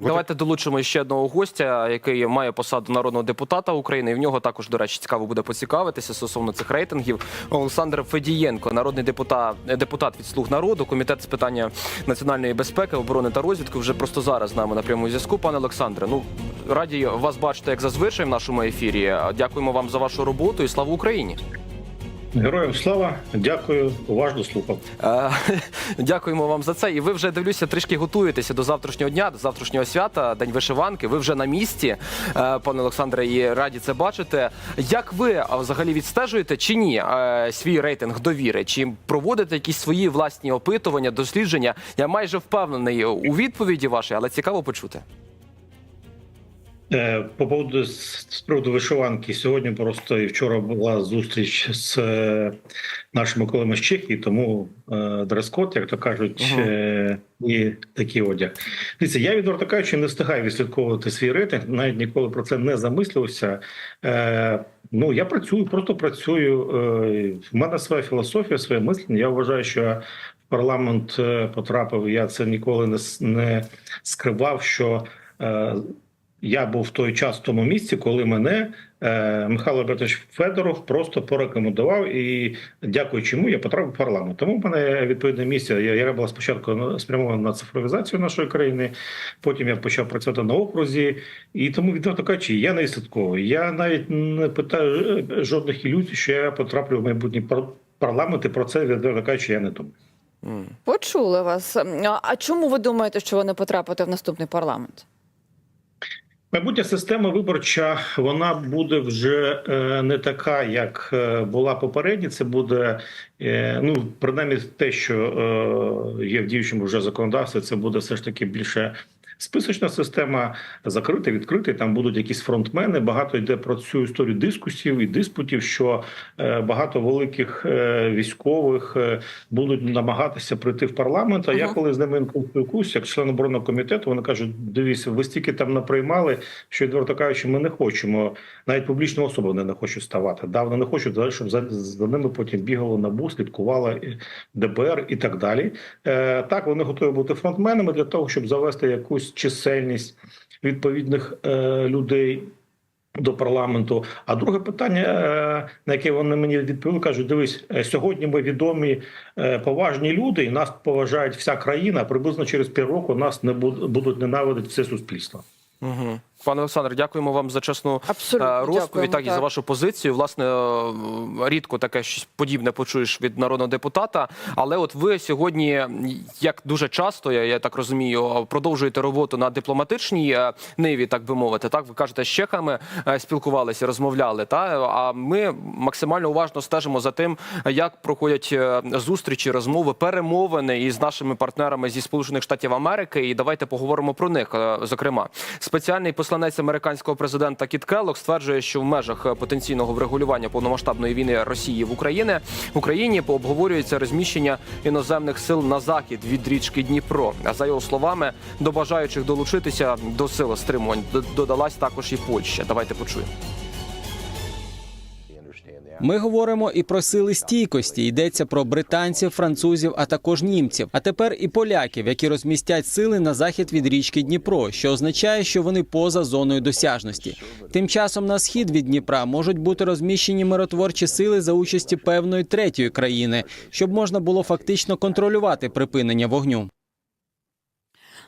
Давайте долучимо ще одного гостя, який має посаду народного депутата України. І в нього також, до речі, цікаво буде поцікавитися стосовно цих рейтингів. Олександр Федієнко, народний депутат, е, депутат від слуг народу, комітет з питання національної безпеки, оборони та розвідки. Вже просто зараз з нами на прямому зв'язку. Пане Олександре, ну раді вас бачити, як зазвичай в нашому ефірі. Дякуємо вам за вашу роботу і слава Україні. Героям слава, дякую, уважно слухав. Дякуємо вам за це. І ви вже дивлюся, трішки готуєтеся до завтрашнього дня, до завтрашнього свята, день вишиванки. Ви вже на місці, пане Олександре, і раді це бачити. Як ви взагалі відстежуєте чи ні свій рейтинг довіри? Чи проводите якісь свої власні опитування, дослідження? Я майже впевнений у відповіді вашій, але цікаво почути. Е, По поводу з приводу вишиванки, сьогодні просто і вчора була зустріч з е, нашими колегами з Чехії, тому е, дрес-код, як то кажуть, Ага. і такий одяг. Дивіться, я відверто кажучи, не встигаю відслідковувати свій рейтинг, навіть ніколи про це не замислювався. Ну я працюю, просто працюю. В мене своя філософія, своє мислення. Я вважаю, що в парламент потрапив. Я це ніколи не, скривав. що я був в той час в тому місці, коли мене е, Михайло Робертович Федоров просто порекомендував, і дякуючи йому, я потрапив в парламент. Тому в мене відповідне місце. Я, я була спочатку спрямована на цифровізацію нашої країни. Потім я почав працювати на окрузі, і тому відверто кажучи, я не відслідковую. Я навіть не питаю е, жодних ілюзій, що я потраплю в майбутній пар- парламент. І про це відверто кажучи, я не думаю. Почули вас. А чому ви думаєте, що ви не потрапите в наступний парламент? Майбутня система виборча вона буде вже е, не така, як е, була попередня. Це буде е, ну принаймні те, що є в діючому вже законодавстві. Це буде все ж таки більше. Списочна система закрита, відкрита. Там будуть якісь фронтмени. Багато йде про цю історію дискусів і диспутів, що е, багато великих е, військових е, будуть намагатися прийти в парламент. А я коли з ними спілкуюся, як член оборонного комітету, вони кажуть: дивіться, ви стільки там наприймали, що відверто кажучи, ми не хочемо. Навіть публічні особи вони не хочуть ставати. Да, вони не хочуть, щоб за, за ними потім бігало НАБУ, слідкувала ДБР і так далі. Е, так, вони готові бути фронтменами для того, щоб завести якусь чисельність відповідних е, людей. До парламенту. А друге питання, е, на яке вони мені відповіли, кажуть: дивись, е, сьогодні ми відомі поважні люди, і нас поважають вся країна. Приблизно через півроку нас не буд- будуть ненавидити все суспільство. Угу. Пане Олександр, дякуємо вам за чесну Абсолютно е, розповідь, дякуємо, так і за вашу позицію. Власне, е, рідко таке щось подібне почуєш від народного депутата. Але от ви сьогодні, як дуже часто, я, я так розумію, продовжуєте роботу на дипломатичній е, ниві, так би мовити. Так, ви кажете, з чехами спілкувалися, розмовляли. Та а ми максимально уважно стежимо за тим, як проходять зустрічі, розмови, перемовини із нашими партнерами зі Сполучених Штатів Америки. І давайте поговоримо про них. Зокрема, спеціальний посланець американського президента Кіт Келлок стверджує, що в межах е, потенційного врегулювання повномасштабної війни Росії в Україні в Україні пообговорюється розміщення іноземних сил на захід від річки Дніпро. А за його словами, до бажаючих долучитися до сил стримувань додалась також і Польща. Давайте почуємо. Ми говоримо і про сили стійкості. Йдеться про британців, французів, а також німців. А тепер і поляків, які розмістять сили на захід від річки Дніпро, що означає, що вони поза зоною досяжності. Тим часом на схід від Дніпра можуть бути розміщені миротворчі сили за участі певної третьої країни, щоб можна було фактично контролювати припинення вогню.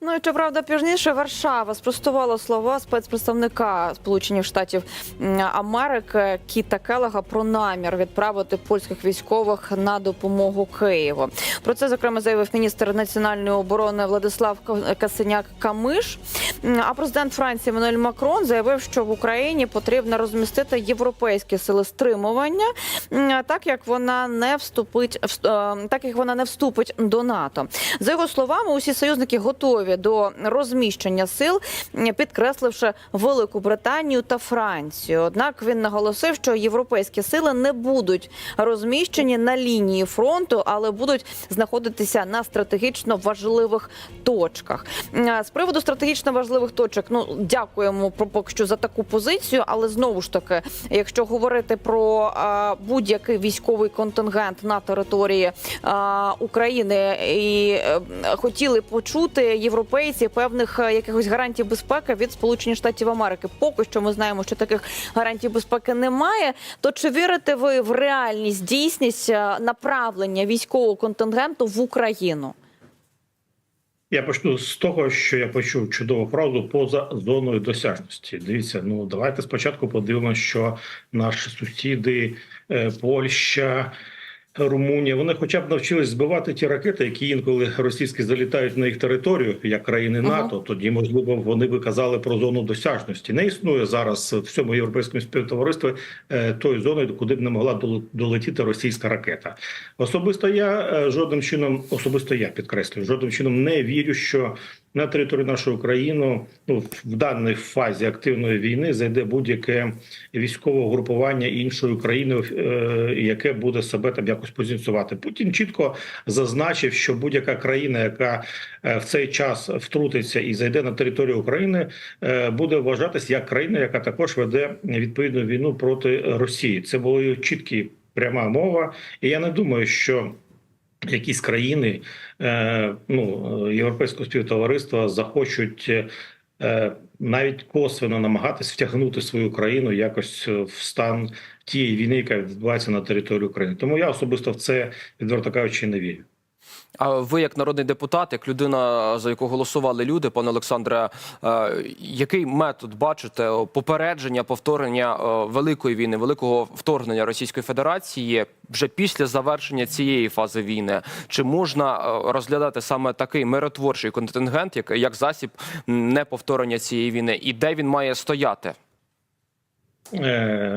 Ну і щоправда, пізніше Варшава спростувала слова спецпредставника Сполучених Штатів Америки Кіта Келега про намір відправити польських військових на допомогу Києву. Про це зокрема заявив міністр національної оборони Владислав Касиняк Камиш. А президент Франції Еммануель Макрон заявив, що в Україні потрібно розмістити європейські сили стримування, так як вона не вступить вст- е, так як вона не вступить до НАТО. За його словами, усі союзники готові до розміщення сил, підкресливши Велику Британію та Францію. Однак він наголосив, що європейські сили не будуть розміщені на лінії фронту, але будуть знаходитися на стратегічно важливих точках. З приводу стратегічно важливих точок, ну дякуємо поки що за таку позицію, але знову ж таки, якщо говорити про будь-який військовий контингент на території України і е, хотіли почути європейські європейці певних е, якихось гарантій безпеки від Сполучених Штатів Америки. Поки що ми знаємо, що таких гарантій безпеки немає. То чи вірите ви в реальність, дійсність е, направлення військового контингенту в Україну? Я почну з того, що я почув чудову фразу поза зоною досяжності. Дивіться, ну давайте спочатку подивимося, що наші сусіди, е, Польща. Румунія, вони хоча б навчились збивати ті ракети, які інколи російські залітають на їх територію, як країни Ага. НАТО. Тоді можливо вони би казали про зону досяжності. Не існує зараз в всьому європейському співтоваристві е, тої зони, куди б не могла долетіти російська ракета. Особисто я е, жодним чином, особисто я підкреслюю, жодним чином не вірю, що на територію нашої України ну в даній фазі активної війни зайде будь-яке військове угрупування іншої країни, е, яке буде себе там якось позиціонувати. Путін чітко зазначив, що будь-яка країна, яка е, в цей час втрутиться і зайде на територію України, е, буде вважатись як країна, яка також веде відповідну війну проти Росії. Це були чіткі пряма мова, і я не думаю, що якісь країни е, ну, європейського співтовариства захочуть е, навіть косвенно намагатись втягнути свою країну якось в стан тієї війни, яка відбувається на території України. Тому я особисто в це відверто кажучи не вірю. А ви, як народний депутат, як людина, за яку голосували люди, пане Олександре, е, який метод бачите попередження, повторення е, великої війни, великого вторгнення Російської Федерації вже після завершення цієї фази війни? Чи можна е, розглядати саме такий миротворчий контингент, як, як засіб неповторення цієї війни, і де він має стояти?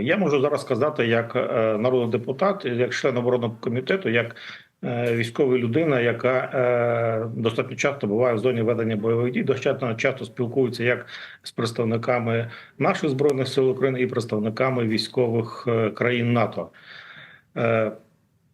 Я можу зараз сказати, як народний депутат, як член оборонного комітету, як військова людина, яка е, достатньо часто буває в зоні ведення бойових дій, достатньо часто спілкується як з представниками наших збройних сил України і представниками військових е, країн НАТО. Е,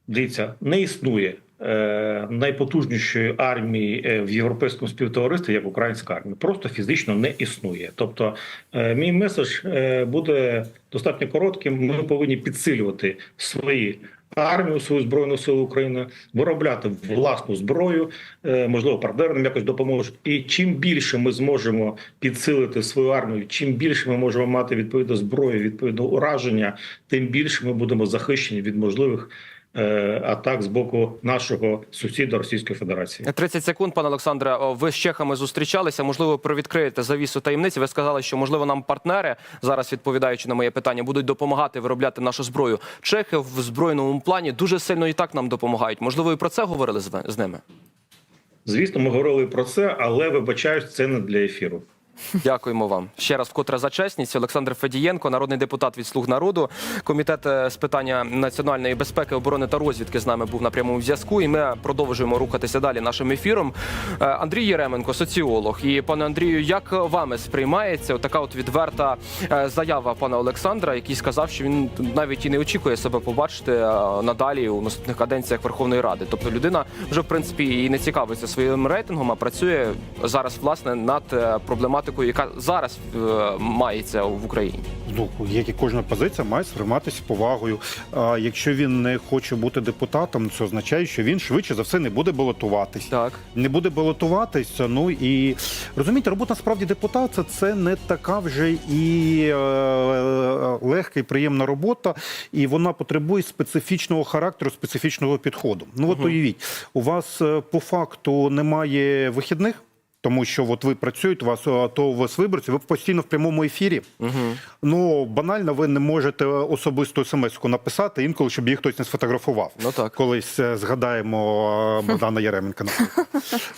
Дивіться, не існує е, найпотужнішої армії е, в європейському співтоваристві, як українська армія. Просто фізично не існує. Тобто, е, мій меседж е, буде достатньо коротким. Ми повинні підсилювати свої. Армію свою збройну силу України виробляти власну зброю, е, можливо, партнерам якось допоможуть. І чим більше ми зможемо підсилити свою армію, чим більше ми можемо мати відповідно зброю, відповідно ураження, тим більше ми будемо захищені від можливих атак з боку нашого сусіда Російської Федерації. 30 секунд, пане Олександре. Ви з чехами зустрічалися. Можливо, привідкриєте завісу таємниці. Ви сказали, що можливо нам партнери зараз, відповідаючи на моє питання, будуть допомагати виробляти нашу зброю. Чехи в збройному плані дуже сильно і так нам допомагають. Можливо, і про це говорили з ними. Звісно, ми говорили про це, але вибачаюсь, це не для ефіру. Дякуємо вам ще раз вкотре за чесність. Олександр Федієнко, народний депутат від Слуг народу. Комітет е, з питання національної безпеки, оборони та розвідки з нами був на прямому зв'язку. І ми продовжуємо рухатися далі нашим ефіром. Е, Андрій Єременко, соціолог. І пане Андрію, як вами сприймається така от відверта е, заява пана Олександра, який сказав, що він навіть і не очікує себе побачити надалі у наступних каденціях Верховної Ради. Тобто людина вже в принципі і не цікавиться своїм рейтингом, а працює зараз власне над е, проблематикою, яка зараз е, мається в Україні. Ну, як і кожна позиція має сприйматися повагою. А якщо він не хоче бути депутатом, це означає, що він швидше за все не буде балотуватись. Так. Не буде балотуватися. Ну і розумієте, робота насправді депутата це не така вже і е, легка і приємна робота, і вона потребує специфічного характеру, специфічного підходу. Ну от уявіть, у вас е, по факту немає вихідних. Тому що от ви працюєте, у вас то у вас виборці, ви постійно в прямому ефірі. Угу. Ну банально, ви не можете особисту смс-ку написати інколи, щоб її хтось не сфотографував. Ну так. Колись е, згадаємо е, Богдана Яременка.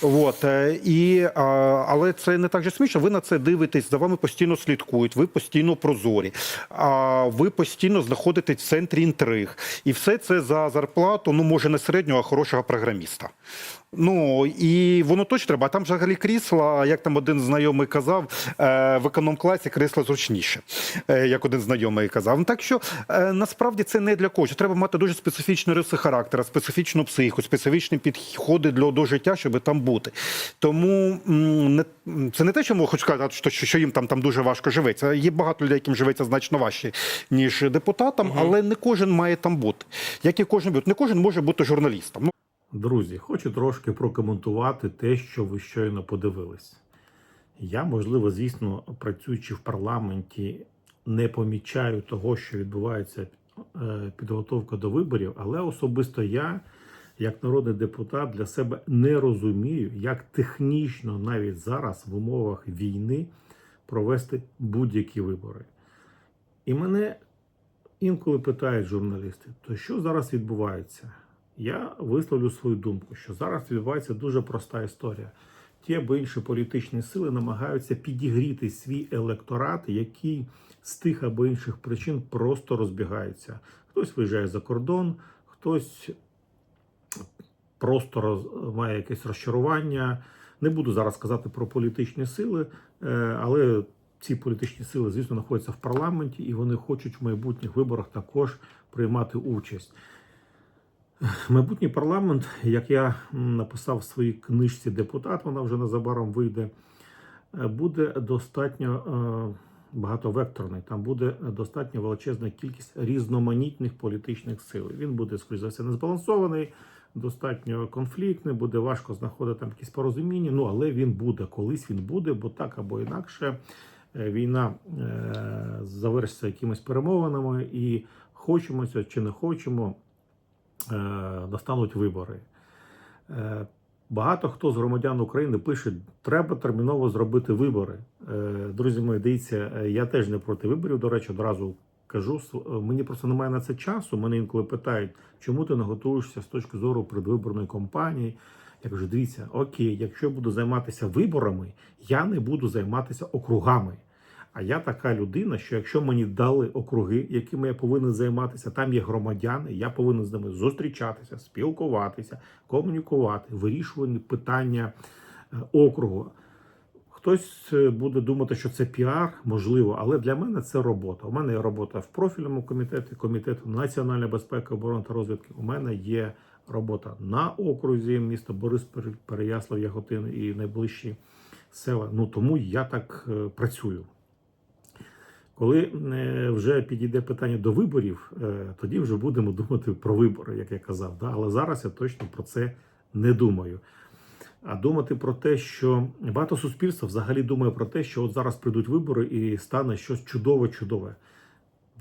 От е, і але це не так же смішно. Ви на це дивитесь, за вами постійно слідкують, ви постійно прозорі, а ви постійно знаходитесь в центрі інтриг, і все це за зарплату. Ну може не середнього, а хорошого програміста. Ну і воно точно треба. А там взагалі крісла, як там один знайомий казав, е, в економ-класі крісла зручніше, е, як один знайомий казав. Ну, Так що е, насправді це не для когось. Треба мати дуже специфічні риси характера, специфічну психіку, специфічні підходи для до життя, щоб там бути. Тому це не те, що хочу сказати, що, що їм там, там дуже важко живеться. Є багато людей, яким живеться значно важче, ніж депутатам, але не кожен має там бути. Як і кожен не кожен може бути журналістом. Друзі, хочу трошки прокоментувати те, що ви щойно подивились. Я, можливо, звісно, працюючи в парламенті, не помічаю того, що відбувається е, підготовка до виборів, але особисто я, як народний депутат, для себе не розумію, як технічно навіть зараз в умовах війни провести будь-які вибори. І мене інколи питають журналісти, то що зараз відбувається? Я висловлю свою думку, що зараз відбувається дуже проста історія. Ті або інші політичні сили намагаються підігріти свій електорат, який з тих або інших причин просто розбігається. Хтось виїжджає за кордон, хтось просто роз... має якесь розчарування. Не буду зараз казати про політичні сили, е, але ці політичні сили, звісно, знаходяться в парламенті і вони хочуть в майбутніх виборах також приймати участь. Майбутній парламент, як я написав в своїй книжці Депутат, вона вже незабаром вийде, е, буде достатньо е, багатовекторний. Там буде достатньо величезна кількість різноманітних політичних сил. Він буде, скоріш за все, незбалансований, достатньо конфліктний, буде важко знаходити там якісь порозуміння. Ну але він буде, колись він буде, бо так або інакше е, війна завершиться якимись перемовинами, і хочемо це чи не хочемо настануть вибори. Е, Багато хто з громадян України пише, треба терміново зробити вибори. Е, Друзі мої, дивіться, е, я теж не проти виборів. До речі, одразу кажу, е, мені просто немає на це часу. Мене інколи питають, чому ти не готуєшся з точки зору предвиборної кампанії. Я кажу, дивіться, окей, якщо я буду займатися виборами, я не буду займатися округами. А я така людина, що якщо мені дали округи, якими я повинен займатися, там є громадяни, я повинен з ними зустрічатися, спілкуватися, комунікувати, вирішувати питання е, округу. Хтось е, буде думати, що це піар, можливо, але для мене це робота. У мене є робота в профільному комітеті, комітету національної безпеки, оборони та розвідки. У мене є робота на окрузі міста Бориспіль, Переяслав, Яготин і найближчі села. Ну тому я так е, працюю. Коли е, вже підійде питання до виборів, е, тоді вже будемо думати про вибори, як я казав. Але зараз я точно про це не думаю. А думати про те, що багато суспільства взагалі думає про те, що от зараз прийдуть вибори і стане щось чудове-чудове.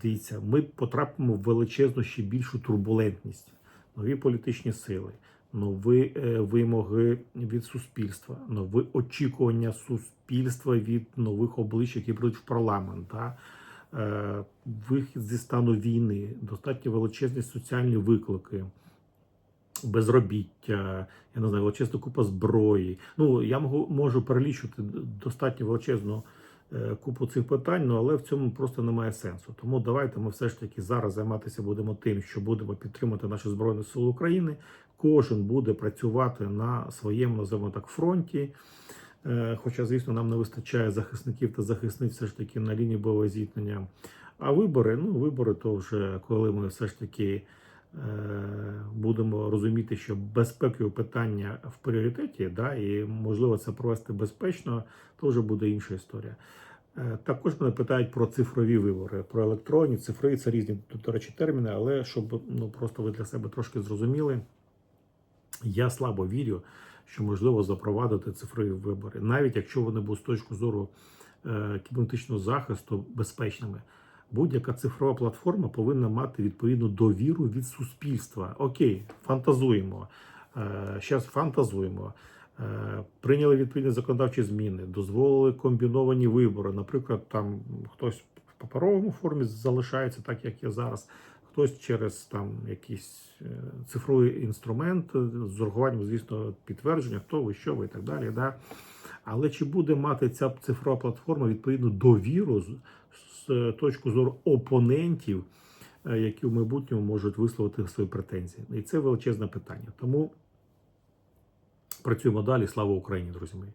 Дивіться, ми потрапимо в величезну ще більшу турбулентність, нові політичні сили, нові е, вимоги від суспільства, нові очікування суспільства від нових облич, які прийдуть в парламент. Да? Е, вихід зі стану війни, достатньо величезні соціальні виклики, безробіття, я не знаю, величезна купа зброї. Ну, я можу, перелічувати достатньо величезну купу цих питань, ну, але в цьому просто немає сенсу. Тому давайте ми все ж таки зараз займатися будемо тим, що будемо підтримати наші збройні сили України. Кожен буде працювати на своєму називаємо так фронті. Е, Хоча, звісно, нам не вистачає захисників та захисниць все ж таки на лінії бойового зіткнення. А вибори, ну вибори, то вже коли ми все ж таки е, будемо розуміти, що безпекові питання в пріоритеті, да, і можливо це провести безпечно, то вже буде інша історія. Е, Також мене питають про цифрові вибори, про електронні, цифрові це різні, до речі, терміни, але щоб ну просто ви для себе трошки зрозуміли, я слабо вірю, що можливо запровадити цифрові вибори, навіть якщо вони будуть з точки зору е, кібернетичного захисту безпечними. Будь-яка цифрова платформа повинна мати відповідну довіру від суспільства. Окей, фантазуємо. Зараз фантазуємо. Е, Прийняли відповідні законодавчі зміни, дозволили комбіновані вибори. Наприклад, там хтось в паперовому формі залишається, так як є зараз, хтось через там якийсь е, цифровий інструмент е, з урахуванням, звісно, підтвердження, хто ви, що ви і так далі. Да? Але чи буде мати ця цифрова платформа відповідну довіру з точки зору опонентів, е, які в майбутньому можуть висловити свої претензії? І це величезне питання. Тому працюємо далі. Слава Україні, друзі мої.